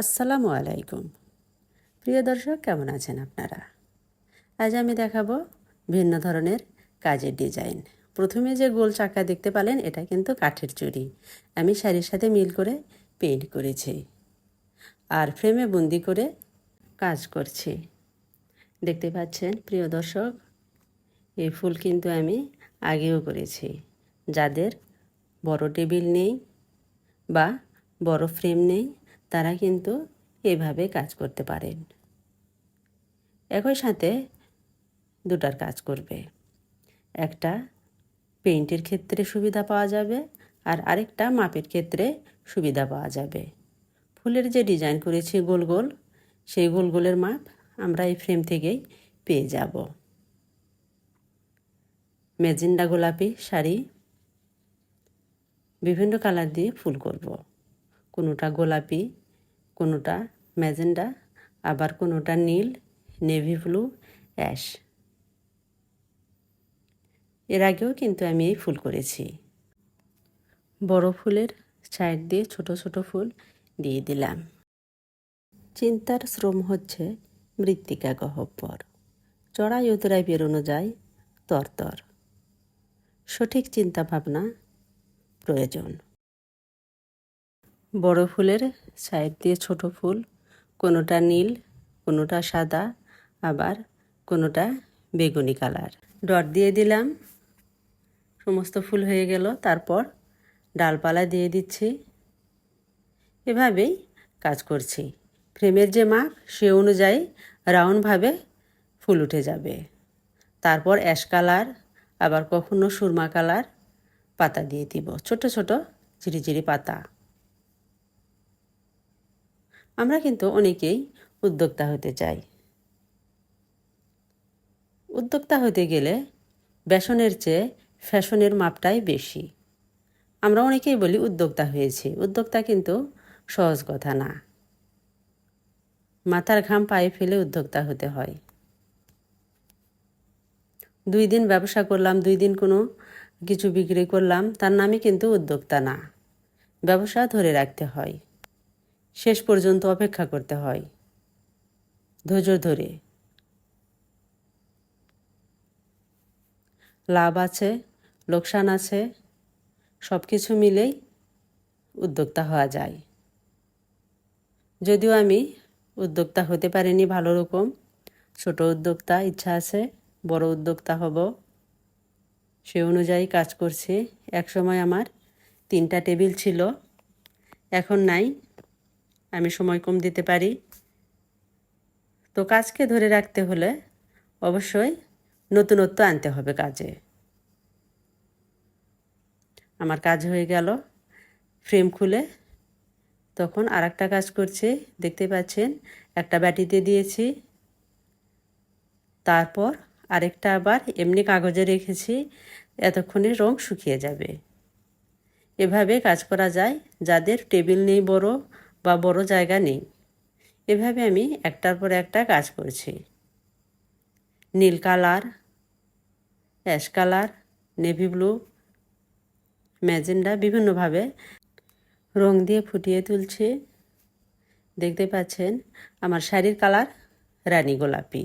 আসসালামু আলাইকুম। প্রিয় দর্শক, কেমন আছেন আপনারা? আজ আমি দেখাবো ভিন্ন ধরনের কাজের ডিজাইন। প্রথমে যে গোল চাকা দেখতে পেলেন, এটা কিন্তু কাঠের চুড়ি। আমি শাড়ির সাথে মিল করে পেইন্ট করেছি আর ফ্রেমে বন্দি করে কাজ করছি। দেখতে পাচ্ছেন, প্রিয় দর্শক এই ফুল কিন্তু আমি আগেও করেছি। যাদের বড় টেবিল নেই বা বড় ফ্রেম নেই তারা কিন্তু এভাবে কাজ করতে পারেন। একই সাথে দুটার কাজ করবে। একটা পেইন্টের ক্ষেত্রে সুবিধা পাওয়া যাবে আর আরেকটা মাপের ক্ষেত্রে সুবিধা পাওয়া যাবে। ফুলের যে ডিজাইন করেছি গোল গোল, সেই গোল গোলের মাপ আমরা এই ফ্রেম থেকেই পেয়ে যাব। মেজেন্ডা গোলাপি শাড়ি, বিভিন্ন কালার দিয়ে ফুল করব। কোনোটা গোলাপি, কোনোটা ম্যাজেন্ডা, আবার কোনোটা নীল, নেভি ব্লু, অ্যাশ। এর আগেও কিন্তু আমি এই ফুল করেছি। বড় ফুলের সাইড দিয়ে ছোট ছোট ফুল দিয়ে দিলাম। চিন্তার শ্রম হচ্ছে মৃত্তিকা গহব্বর চড়াই উতরাই বেরোনো যায় তরতর। সঠিক চিন্তা ভাবনা প্রয়োজন। বড় ফুলের সাইড দিয়ে ছোট ফুল, কোনোটা নীল, কোনোটা সাদা, আবার কোনোটা বেগুনি কালার। ডট দিয়ে দিলাম, সমস্ত ফুল হয়ে গেল। তারপর ডালপালা দিয়ে দিচ্ছি। এভাবেই কাজ করছি। ফ্রেমের যে মাপ, সে অনুযায়ী রাউন্ডভাবে ফুল উঠে যাবে। তারপর অ্যাশ কালার, আবার কখনো সুরমা কালার পাতা দিয়ে দিব। ছোট ছোট ঝিরিঝিরি পাতা। আমরা কিন্তু অনেকেই উদ্যোক্তা হতে চাই। উদ্যোক্তা হতে গেলে বেসনের চেয়ে ফ্যাশনের মাপটাই বেশি। আমরা অনেকেই বলি উদ্যোক্তা হয়েছি। উদ্যোক্তা কিন্তু সহজ কথা না। মাথার ঘাম পায়ে ফেলে উদ্যোক্তা হতে হয়। দুই দিন ব্যবসা করলাম, দুই দিন কোনো কিছু বিক্রি করলাম, তার নামে কিন্তু উদ্যোক্তা না। ব্যবসা ধরে রাখতে হয়। শেষ পর্যন্ত অপেক্ষা করতে হয়। ধৈর্য ধরে। লাভ আছে, লোকসান আছে সব কিছু মিলেই উদ্যোক্তা হওয়া যায়। যদিও আমি উদ্যোক্তা হতে পারিনি ভালো রকম, ছোট উদ্যোক্তা ইচ্ছা আছে, বড় উদ্যোক্তা হব। সে অনুযায়ী কাজ করছি। একসময় আমার তিনটা টেবিল ছিল, এখন নাই। আমি সময় কম দিতে পারি। তো কাজকে ধরে রাখতে হলে অবশ্যই নতুনত্ব আনতে হবে কাজে। আমার কাজ হয়ে গেল, ফ্রেম খুলে তখন আর একটা কাজ করছি, দেখতে পাচ্ছেন একটা ব্যাটিতে দিয়েছি। তারপর আরেকটা আবার এমনি কাগজে রেখেছি, এতক্ষণে রং শুকিয়ে যাবে। এভাবে কাজ করা যায়, যাদের টেবিল নেই বড় বা বড় জায়গা নেই। এভাবে আমি একটার পর একটা কাজ করছি। নীল colour, ash colour, navy blue, magenta বিভিন্নভাবে রং দিয়ে ফুটিয়ে তুলছি। দেখতে পাচ্ছেন আমার শাড়ির কালার রানী গোলাপি।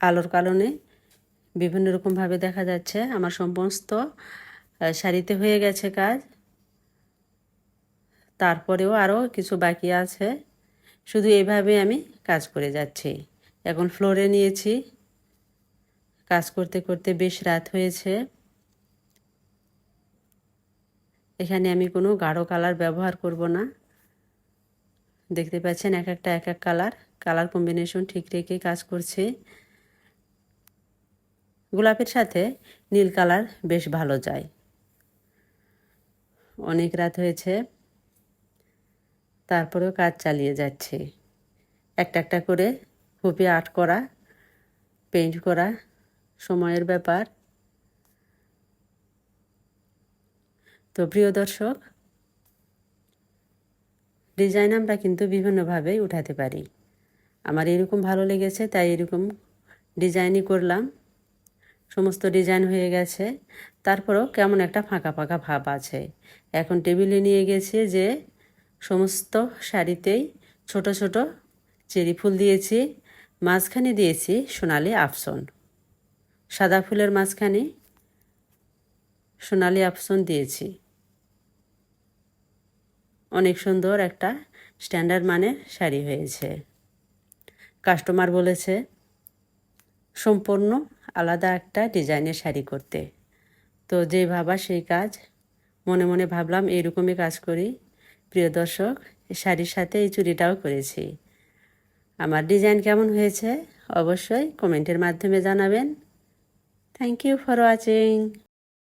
আলোর কারণে বিভিন্ন রকমভাবে দেখা যাচ্ছে। আমার সমস্ত শাড়িতে হয়ে গেছে কাজ। তারপরেও আরও কিছু বাকি আছে। শুধু এইভাবে আমি কাজ করে যাচ্ছি। এখন ফ্লোরে নিয়েছি। কাজ করতে করতে বেশ রাত হয়েছে। এখানে আমি কোনো গাঢ় কালার ব্যবহার করব না। দেখতে পাচ্ছেন এক একটা, এক এক কালার কালার কম্বিনেশন ঠিক রেখে কাজ করছে। গোলাপের সাথে নীল কালার বেশ ভালো যায়। অনেক রাত হয়েছে। তারপরেও কাজ চালিয়ে যাচ্ছে। একটা একটা করে হুপি আর্ট করা পেইন্ট করা সময়ের ব্যাপার। তো প্রিয় দর্শক ডিজাইন আমরা কিন্তু বিভিন্নভাবেই উঠাতে পারি। আমার এরকম ভালো লেগেছে, তাই এরকম ডিজাইনই করলাম। সমস্ত ডিজাইন হয়ে গেছে। তারপরেও কেমন একটা ফাঁকা ফাঁকা ভাব আছে। এখন টেবিলে নিয়ে গেছে যে সমস্ত শাড়িতেই ছোট ছোট চেরি ফুল দিয়েছি, মাঝখানে দিয়েছি সোনালি আফসন। সাদা ফুলের মাঝখানে সোনালি আফসন দিয়েছি। অনেক সুন্দর একটা স্ট্যান্ডার্ড মানের শাড়ি হয়েছে। কাস্টমার বলেছে, সম্পূর্ণ আলাদা একটা ডিজাইনের শাড়ি করতে। তো যে ভাবা সেই কাজ, মনে মনে ভাবলাম এইরকমই কাজ করি। প্রিয় দর্শক শাড়ির সাথে এই চুড়িটাও করেছি। আমার ডিজাইন কেমন হয়েছে অবশ্যই কমেন্টের মাধ্যমে জানাবেন। Thank you for watching